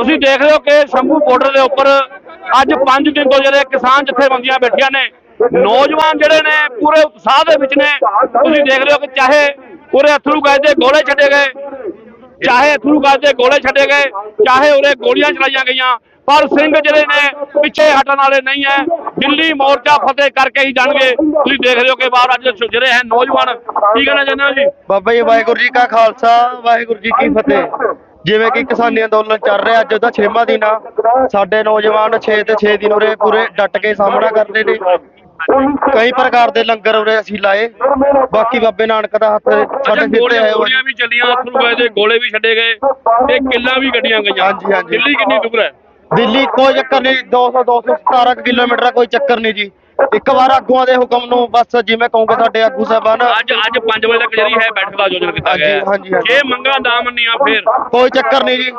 ਤੁਸੀਂ ਦੇਖ ਰਹੇ ਹੋ ਕਿ ਸ਼ੰਭੂ ਬਾਰਡਰ ਦੇ ਉੱਪਰ ਅੱਜ 5 ਦਿਨ ਤੋਂ ਜਿਹੜੇ ਕਿਸਾਨ ਜਥੇਬੰਦੀਆਂ ਬੈਠੀਆਂ ਨੇ, ਨੌਜਵਾਨ ਜਿਹੜੇ ਨੇ ਪੂਰੇ ਉਤਸ਼ਾਹ ਦੇ ਵਿੱਚ ਨੇ। ਤੁਸੀਂ ਦੇਖ ਰਹੇ ਹੋ ਕਿ ਚਾਹੇ ਪੂਰੇ ਅਥਰੂ ਗੈਸ ਦੇ ਗੋਲੇ ਛੱਡੇ ਗਏ, ਚਾਹੇ ਅਥਰੂ ਗੈਸ ਦੇ ਗੋਲੇ ਛੱਡੇ ਗਏ, ਚਾਹੇ ਉਰੇ ਗੋਲੀਆਂ ਚਲਾਈਆਂ ਗਈਆਂ, ਪਰ ਸਿੰਘ ਜਿਹੜੇ ਨੇ ਪਿੱਛੇ ਹਟਣ ਵਾਲੇ ਨਹੀਂ ਹੈ। ਦਿੱਲੀ ਮੋਰਚਾ ਫਤਿਹ ਕਰਕੇ ਹੀ ਜਾਣਗੇ। ਤੁਸੀਂ ਦੇਖ ਰਹੇ ਹੋ ਕਿ ਬਾਹਰ ਅੱਜ ਜਿਹੜੇ ਹੈ ਨੌਜਵਾਨ। ਕੀ ਕਹਿਣਾ ਚਾਹੁੰਦੇ ਹੋ ਜੀ? ਬਾਬਾ ਜੀ, ਵਾਹਿਗੁਰੂ ਜੀ ਕਾ ਖਾਲਸਾ, ਵਾਹਿਗੁਰੂ ਜੀ ਕੀ ਫਤਿਹ। ਜਿਵੇਂ ਕਿ ਕਿਸਾਨੀ ਅੰਦੋਲਨ ਚੱਲ ਰਿਹਾ ਅੱਜ ਉਹਦਾ 6ਵਾਂ ਦਿਨ ਆ। ਸਾਡੇ ਨੌਜਵਾਨ 6 ਤੇ 6 ਦਿਨ ਉਰੇ ਪੂਰੇ ਡਟ ਕੇ ਸਾਹਮਣਾ ਕਰਦੇ ਨੇ। ਕਈ ਪ੍ਰਕਾਰ ਦੇ ਲੰਗਰ ਉਰੇ ਅਸੀਂ ਲਾਏ। ਬਾਕੀ ਬਾਬੇ ਨਾਨਕ ਦਾ ਹੱਥ ਸਾਡੇ ਤੇ ਗੋਲੀਆਂ ਵੀ ਚੱਲੀਆਂ ਅਥਰੂ ਗੈਸ ਦੇ ਗੋਲੇ ਵੀ ਛੱਡੇ ਗਏ। ਤੇ ਕਿੱਲਾਂ ਵੀ ਗੱਡੀਆਂ ਗਈਆਂ। ਹਾਂਜੀ, ਹਾਂਜੀ। ਦਿੱਲੀ ਕਿੰਨੀ ਦੂਰ ਹੈ? ਦਿੱਲੀ ਕੋਈ ਚੱਕਰ ਨਹੀਂ। 200 217 ਕੁ ਕਿਲੋਮੀਟਰ ਆ, ਕੋਈ ਚੱਕਰ ਨਹੀਂ ਜੀ। ਇੱਕ ਵਾਰ ਆਗੂਆਂ ਦੇ ਹੁਕਮ ਨੂੰ ਬਸ ਜਿਵੇਂ ਕਹੋਗੇ ਸਾਡੇ ਆਗੂ ਸਾਹਿਬਾਨ। ਅੱਜ ਅੱਜ 5 ਵਜੇ ਤੱਕ ਜਿਹੜੀ ਹੈ ਬੈਠਕ ਦਾ ਆਯੋਜਨ ਕੀਤਾ ਗਿਆ। ਹੈ। ਹਾਂਜੀ, ਹਾਂਜੀ। ਜੇ ਮੰਗਾਂ ਨਾ ਮੰਨੀਆਂ ਫਿਰ। ਕੋਈ ਚੱਕਰ ਨਹੀਂ ਜੀ।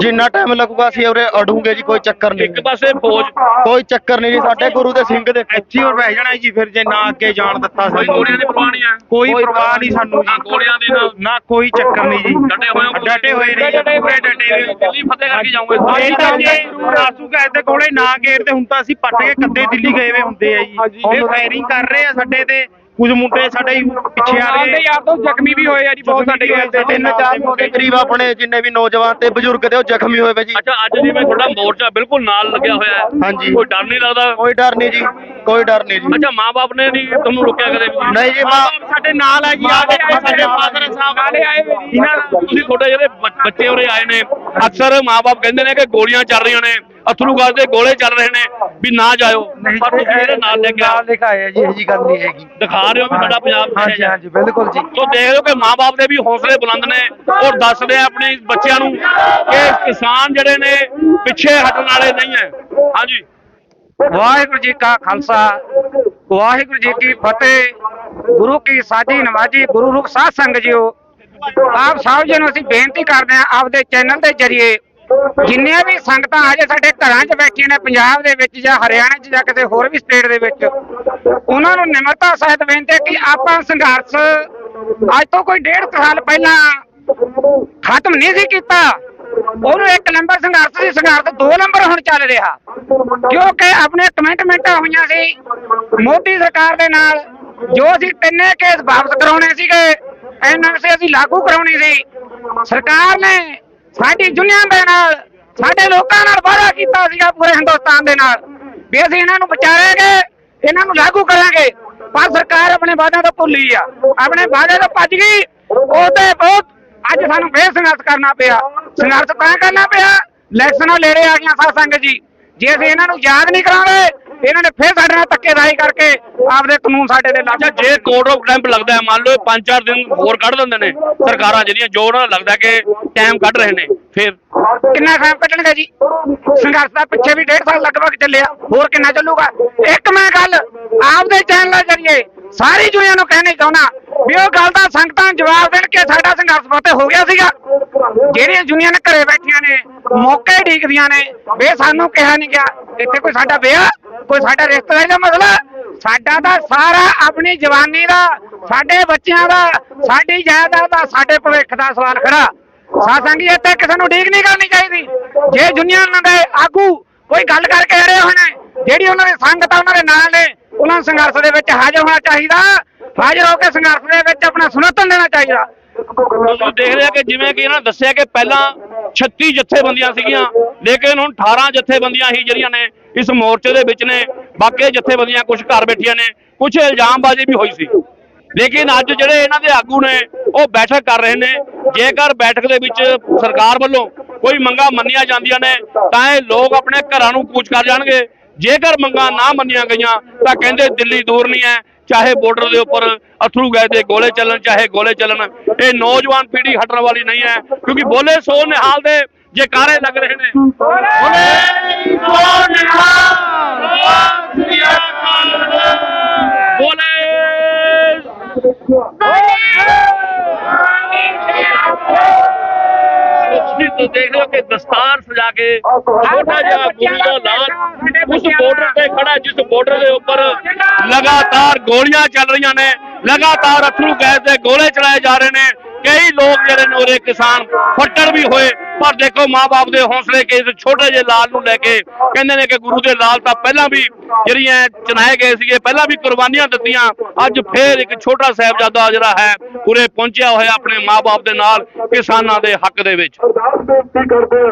ਜਿੰਨਾ ਟਾਈਮ ਲੱਗੂਗਾ ਅਸੀਂ ਉਰੇ ਅੜੂਗੇ ਜੀ ਕੋਈ ਚੱਕਰ ਨਹੀਂ। ਇੱਕ ਪਾਸੇ ਫੌਜ ਕੋਈ ਚੱਕਰ ਨਹੀਂ ਜੀ ਸਾਡੇ ਗੁਰੂ ਦੇ ਸਿੰਘ ਦੇ ਇੱਥੇ ਹੋਰ ਬਹਿ ਜਾਣਾ ਜੀ ਫਿਰ ਜੇ ਨਾ ਅੱਗੇ ਜਾਣ ਦਿੱਤਾ ਕੋਈ ਸਾਨੂੰ ਗੋਲੀਆਂ ਦੀ ਪਰਵਾਹ ਨਹੀਂ ਹੈ ਕੋਈ ਪਰਵਾਹ ਨਹੀਂ ਸਾਨੂੰ ਨਾ ਜੀ ਗੋਲੀਆਂ ਦੀ ਨਾ ਨਾ ਕੋਈ ਚੱਕਰ ਨਹੀਂ ਜੀ। ਡਟੇ ਹੋਏ ਹੋ ਡਟੇ ਹੋਏ ਨੇ ਜੀ, ਪੂਰੇ ਡਟੇ ਹੋਏ ਦਿੱਲੀ ਫਤਿਹ ਕਰਕੇ ਜਾਓਗੇ ਇਹ ਤਾਂ ਜੇ ਆਸੂਗਾ ਇਹਦੇ ਕੋਲੇ ਨਾ ਗੇੜਦੇ ਹੁਣ ਤਾਂ ਅਸੀਂ ਪੱਟ ਕੇ ਕੱਦੇ ਦਿੱਲੀ ਗਏ ਵੇ ਹੁੰਦੇ ਆ ਜੀ। ਇਹ ਫਾਇਰਿੰਗ ਕਰ ਰਹੇ ਆ ਸਾਡੇ ਤੇ। ਕੁਝ ਮੁੰਡੇ ਸਾਡੇ ਪਿੱਛੇ ਆ ਰਹੇ। ਯਾਰ ਤੋਂ ਜ਼ਖਮੀ ਵੀ ਹੋਏ ਆ ਜੀ ਬਹੁਤ ਸਾਡੇ ਤੇ। ਤਿੰਨ ਚਾਰ ਦੇ ਕਰੀਬ ਆਪਣੇ ਜਿੰਨੇ ਵੀ ਨੌਜਵਾਨ ਤੇ ਬਜ਼ੁਰਗ ਤੇ ਉਹ ਜ਼ਖਮੀ ਹੋਏ ਵੇ ਜੀ। ਅੱਛਾ ਅੱਜ ਜਿਵੇਂ ਤੁਹਾਡਾ ਮੋਰਚਾ ਬਿਲਕੁਲ ਨਾਲ ਲੱਗਿਆ ਹੋਇਆ ਹੈ। ਹਾਂਜੀ। ਕੋਈ ਡਰ ਨਹੀਂ ਲੱਗਦਾ? ਕੋਈ ਡਰ ਨਹੀਂ ਜੀ ਕੋਈ ਡਰ ਨਹੀਂ ਜੀ। ਅੱਛਾ ਮਾਪੇ ਨੇ ਨਹੀਂ ਤੁਹਾਨੂੰ ਰੋਕਿਆ ਕਦੇ? ਵੀ ਨਹੀਂ ਜੀ ਮਾਂ ਸਾਡੇ ਨਾਲ ਆ ਜੀ ਆ ਦੇਖੋ ਸਾਡੇ ਫਾਦਰ ਸਾਹਿਬ। ਨਾਲੇ ਆਏ ਹੋਏ ਜੀ। ਇਹਨਾਂ ਤੁਸੀਂ ਤੁਹਾਡੇ ਜਿਹੜੇ ਬੱਚੇ ਉਰੇ ਆਏ ਨੇ ਅਕਸਰ ਮਾਪੇ ਕਹਿੰਦੇ ਨੇ ਕਿ ਗੋਲੀਆਂ ਚੱਲ ਰਹੀਆਂ ਨੇ। ਅਥਰੂ ਗੈਸ ਦੇ ਗੋਲੇ ਚੱਲ ਰਹੇ ਨੇ ਵੀ ਨਾ ਜਾਇਓ। ਪਰ ਤੁਸੀਂ ਇਹਦੇ ਨਾਲ ਲੈ ਕੇ ਆਓ ਲਿਖਾਇਆ ਜੀ ਇਹ ਜੀ ਗੱਲ ਨਹੀਂ ਹੈਗੀ। ਦਿਖਾ ਰਹੇ ਹੋ ਵੀ ਸਾਡਾ ਪੰਜਾਬ ਹਾਂਜੀ ਹਾਂਜੀ ਬਿਲਕੁਲ ਜੀ। ਸੋ ਦੇਖ ਲਓ ਕਿ ਮਾਪੇ ਦੇ ਵੀ ਹੌਸਲੇ ਬੁਲੰਦ ਨੇ ਔਰ ਦੱਸਦੇ ਆ ਆਪਣੇ ਬੱਚਿਆਂ ਨੂੰ ਕਿ ਕਿਸਾਨ ਜਿਹੜੇ ਨੇ ਪਿੱਛੇ ਹਟਣ ਵਾਲੇ ਨਹੀਂ ਹੈ। ਹਾਂਜੀ। ਵਾਹਿਗੁਰੂ ਜੀ ਕਾ ਖਾਲਸਾ ਵਾਹਿਗੁਰੂ ਜੀ ਕੀ ਫਤਿਹ। ਗੁਰੂ ਕੀ ਸਾਜੀ ਨਵਾਜੀ ਗੁਰੂ ਰੂਪ ਸਾਧ ਸੰਗਤ ਜੀਓ। ਆਪ ਸਭ ਜੀ ਨੂੰ ਅਸੀਂ ਬੇਨਤੀ ਕਰਦੇ ਹਾਂ ਆਪਦੇ ਚੈਨਲ ਦੇ ਜਰੀਏ ਜਿੰਨੀਆਂ ਵੀ ਸੰਗਤਾਂ ਅਜੇ ਸਾਡੇ ਘਰਾਂ 'ਚ ਬੈਠੀਆਂ ਨੇ, ਪੰਜਾਬ ਦੇ ਵਿੱਚ ਜਾਂ ਹਰਿਆਣਾ 'ਚ ਜਾਂ ਕਿਸੇ ਹੋਰ ਵੀ ਸਟੇਟ ਦੇ ਵਿੱਚ, ਉਹਨਾਂ ਨੂੰ ਨਿਮਰਤਾ ਸਹਿਤ ਬੇਨਤੀ ਹੈ ਕਿ ਆਪਾਂ ਸੰਘਰਸ਼ ਅੱਜ ਤੋਂ ਕੋਈ ਡੇਢ ਕੁ ਸਾਲ ਪਹਿਲਾਂ ਖਤਮ ਨਹੀਂ ਸੀ ਕੀਤਾ। ਉਹਨੂੰ ਇੱਕ ਨੰਬਰ ਸੰਘਰਸ਼ ਸੀ, ਸੰਘਰਸ਼ ਦੋ ਨੰਬਰ ਹੁਣ ਚੱਲ ਰਿਹਾ। ਕਿਉਂਕਿ ਆਪਣੇ ਕਮਿਟਮੈਂਟਾਂ ਹੋਈਆਂ ਸੀ, ਮੋਦੀ ਸਰਕਾਰ ਦੇ ਨਾਲ, ਜੋ ਅਸੀਂ ਤਿੰਨੇ ਕੇਸ ਵਾਪਸ ਕਰਾਉਣੇ ਸੀਗੇ ਐਨਐਸਏ ਅਸੀਂ ਲਾਗੂ ਕਰਾਉਣੀ ਸੀ। ਸਰਕਾਰ ਨੇ ਸਾਡੀ ਯੂਨੀਅਨ ਦੇ ਨਾਲ, ਸਾਡੇ ਲੋਕਾਂ ਨਾਲ ਵਾਅਦਾ ਕੀਤਾ ਸੀਗਾ ਪੂਰੇ ਹਿੰਦੁਸਤਾਨ ਦੇ ਨਾਲ ਵੀ ਅਸੀਂ ਇਹਨਾਂ ਨੂੰ ਬਚਾਵਾਂਗੇ, ਇਹਨਾਂ ਨੂੰ ਲਾਗੂ ਕਰਾਂਗੇ। ਪਰ ਸਰਕਾਰ ਆਪਣੇ ਵਾਅਦਿਆਂ ਤੋਂ ਭੁੱਲੀ ਆ। ਆਪਣੇ ਵਾਅਦੇ ਤੋਂ ਭੱਜ ਗਈ। ਉਹਦੇ ਬਹੁਤ ਅੱਜ ਸਾਨੂੰ ਫੇਰ ਸੰਘਰਸ਼ ਕਰਨਾ ਪਿਆ। ਸੰਘਰਸ਼ ਤਾਂ ਕਰਨਾ ਪਿਆ। ਇਲੈਕਸ਼ਨਾਂ ਨੇੜੇ ਆ ਗਈਆਂ ਸਾਧ ਸੰਗਤ ਜੀ। ਜੇ ਅਸੀਂ ਇਹਨਾਂ ਨੂੰ ਯਾਦ ਨਹੀਂ ਕਰਾਉਂਦੇ ਇਹਨਾਂ ਨੇ ਫੇਰ ਸਾਡੇ ਨਾਲ ਧੱਕੇਸ਼ਾਹੀ ਕਰਕੇ ਆਪਦੇ ਕਾਨੂੰਨ ਸਾਡੇ ਤੇ ਲਾਗੂ ਜੇ ਕੋਡ ਆਫ ਕੈਂਪ ਲੱਗਦਾ ਹੈ ਮੰਨ ਲਓ ਇਹ ਪੰਜ ਚਾਰ ਦਿਨ ਹੋਰ ਕੱਢ ਦਿੰਦੇ ਨੇ ਸਰਕਾਰਾਂ ਜਿਹੜੀਆਂ ਜੋ ਉਹਨਾਂ ਨੂੰ ਲੱਗਦਾ ਕਿ ਟਾਈਮ ਕੱਢ ਰਹੇ ਨੇ ਫਿਰ ਕਿੰਨਾ ਟਾਈਮ ਕੱਢਣਗੇ ਜੀ? ਸੰਘਰਸ਼ ਦਾ ਪਿੱਛੇ ਵੀ ਡੇਢ ਸਾਲ ਲਗਭਗ ਚੱਲਿਆ ਹੋਰ ਕਿੰਨਾ ਚੱਲੂਗਾ? ਇੱਕ ਮੈਂ ਗੱਲ ਆਪਦੇ ਚੈਨਲ ਜਰੀਏ ਸਾਰੀ ਦੁਨੀਆ ਨੂੰ ਕਹਿਣੀ ਚਾਹੁੰਦਾ ਵੀ ਉਹ ਗੱਲ ਦਾ ਸੰਗਤਾਂ ਜਵਾਬ ਦੇਣ ਕਿ ਸਾਡਾ ਸੰਘਰਸ਼ ਫਤਿਹ ਹੋ ਗਿਆ ਸੀਗਾ। ਜਿਹੜੀਆਂ ਦੁਨੀਆ ਨੇ ਘਰੇ ਬੈਠੀਆਂ ਨੇ ਮੌਕੇ ਢੀਕਦੀਆਂ ਨੇ ਵੀ ਸਾਨੂੰ ਕਿਹਾ ਨਹੀਂ ਗਿਆ ਇੱਥੇ ਕੋਈ ਸਾਡਾ ਵਿਆਹ ਕੋਈ ਸਾਡਾ ਰਿਸ਼ਤੇਦਾਰੀ ਦਾ ਮਸਲਾ? ਸਾਡਾ ਤਾਂ ਸਾਰਾ ਆਪਣੀ ਜਵਾਨੀ ਦਾ, ਸਾਡੇ ਬੱਚਿਆਂ ਦਾ, ਸਾਡੀ ਜਾਇਦਾਦ ਦਾ, ਸਾਡੇ ਭਵਿੱਖ ਦਾ ਸਵਾਲ ਖੜਾ। ਸਾਸੰਗੀ ਇੱਥੇ ਕਿਸੇ ਨੂੰ ਡੀਕ ਨਹੀਂ ਕਰਨੀ ਚਾਹੀਦੀ। ਜੇ ਯੂਨੀਅਨ ਦੇ ਆਗੂ ਕੋਈ ਗੱਲ ਕਰਕੇ ਅੜੇ ਹੋਏ ਨੇ ਜਿਹੜੀ ਉਹਨਾਂ ਦੀ ਸੰਗਤ ਆ, ਉਹਨਾਂ ਦੇ ਨਾਲ ਨੇ, ਉਹਨਾਂ ਨੂੰ ਸੰਘਰਸ਼ ਦੇ ਵਿੱਚ ਹਾਜ਼ਰ ਹੋਣਾ ਚਾਹੀਦਾ। ਹਾਜ਼ਰ ਹੋ ਕੇ ਸੰਘਰਸ਼ ਦੇ ਵਿੱਚ ਆਪਣਾ ਸਮਰਥਨ ਦੇਣਾ ਚਾਹੀਦਾ। ਤੁਸੀਂ ਦੇਖ ਰਹੇ ਕਿ ਜਿਵੇਂ ਕਿ ਇਹਨਾਂ ਨੇ ਦੱਸਿਆ ਕਿ ਪਹਿਲਾਂ 36 ਜਥੇਬੰਦੀਆਂ ਸੀਗੀਆਂ, ਲੇਕਿਨ ਹੁਣ 18 ਜਥੇਬੰਦੀਆਂ ਹੀ ਜਿਹੜੀਆਂ ਨੇ ਇਸ ਮੋਰਚੇ ਦੇ ਵਿੱਚ ਨੇ, ਬਾਕੀ ਜਥੇਬੰਦੀਆਂ ਕੁਝ ਘਰ ਬੈਠੀਆਂ ਨੇ ਕੁਝ ਇਲਜ਼ਾਮਬਾਜ਼ੀ ਵੀ ਹੋਈ ਸੀ। ਲੇਕਿਨ ਅੱਜ ਜਿਹੜੇ ਇਹਨਾਂ ਦੇ ਆਗੂ ਨੇ, ਉਹ ਬੈਠਕ ਕਰ ਰਹੇ ਨੇ। ਜੇਕਰ ਬੈਠਕ ਦੇ ਵਿੱਚ ਸਰਕਾਰ ਵੱਲੋਂ ਕੋਈ ਮੰਗਾਂ ਮੰਨੀਆਂ ਜਾਂਦੀਆਂ ਨੇ, ਤਾਂ ਇਹ ਲੋਕ ਆਪਣੇ ਘਰਾਂ ਨੂੰ ਕੂਚ ਕਰ ਜਾਣਗੇ। ਜੇਕਰ ਮੰਗਾਂ ਨਾ ਮੰਨੀਆਂ ਗਈਆਂ, ਤਾਂ ਕਹਿੰਦੇ ਦਿੱਲੀ ਦੂਰ ਨਹੀਂ ਹੈ। ਚਾਹੇ ਬਾਰਡਰ ਦੇ ਉੱਪਰ ਅਥਰੂ ਗਏ ਦੇ ਗੋਲੇ ਚੱਲਣ, ਚਾਹੇ ਗੋਲੇ ਚੱਲਣ, ਇਹ ਨੌਜਵਾਨ ਪੀੜ੍ਹੀ ਹਟਣ ਵਾਲੀ ਨਹੀਂ ਹੈ, ਕਿਉਂਕਿ ਬੋਲੇ ਸੋ ਨਿਹਾਲ ਦੇ ਜੇਕਾਰੇ ਲੱਗ ਰਹੇ ਨੇ। ਬੋਲੇ ਸੋ ਨਿਹਾਲ ਸ੍ਰੀ ਅਕਾਲ ਬੋਲੇ ਤੁਸੀਂ ਤਾਂ ਦੇਖ ਲਓ ਕਿ ਦਸਤਾਰ ਸਜਾ ਕੇ ਛੋਟਾ ਜਿਹਾ ਗੁਰੂ ਦਾ ਲਾਲ ਉਸ ਬਾਰਡਰ ਤੇ ਖੜਾ, ਜਿਸ ਬਾਰਡਰ ਦੇ ਉੱਪਰ ਲਗਾਤਾਰ ਗੋਲੀਆਂ ਚੱਲ ਰਹੀਆਂ ਨੇ, ਲਗਾਤਾਰ ਅਥਰੂ ਗੈਸ ਦੇ ਗੋਲੇ ਚਲਾਏ ਜਾ ਰਹੇ ਨੇ। ਕਈ ਲੋਕ ਜਿਹੜੇ ਨੇ ਉਹਦੇ ਕਿਸਾਨ ਫੱਟੜ ਵੀ ਹੋਏ ਪਰ ਦੇਖੋ ਮਾਪੇ ਦੇ ਹੌਸਲੇ ਕੇ ਇਸ ਛੋਟੇ ਜਿਹੇ ਲਾਲ ਨੂੰ ਲੈ ਕੇ ਕਹਿੰਦੇ ਨੇ ਕਿ ਗੁਰੂ ਦੇ ਲਾਲ ਤਾਂ ਪਹਿਲਾਂ ਵੀ ਜਿਹੜੀਆਂ ਚਨਾਏ ਗਏ ਸੀਗੇ, ਪਹਿਲਾਂ ਵੀ ਕੁਰਬਾਨੀਆਂ ਦਿੱਤੀਆਂ, ਅੱਜ ਫੇਰ ਇੱਕ ਛੋਟਾ ਸਾਹਿਬਜ਼ਾਦਾ ਜਿਹੜਾ ਹੈ, ਉਰੇ ਪਹੁੰਚਿਆ ਹੋਇਆ ਆਪਣੇ ਮਾਪੇ ਦੇ ਨਾਲ ਕਿਸਾਨਾਂ ਦੇ ਹੱਕ ਦੇ ਵਿੱਚ। ਅਰਦਾਸ ਬੇਨਤੀ ਕਰਦੇ ਆ।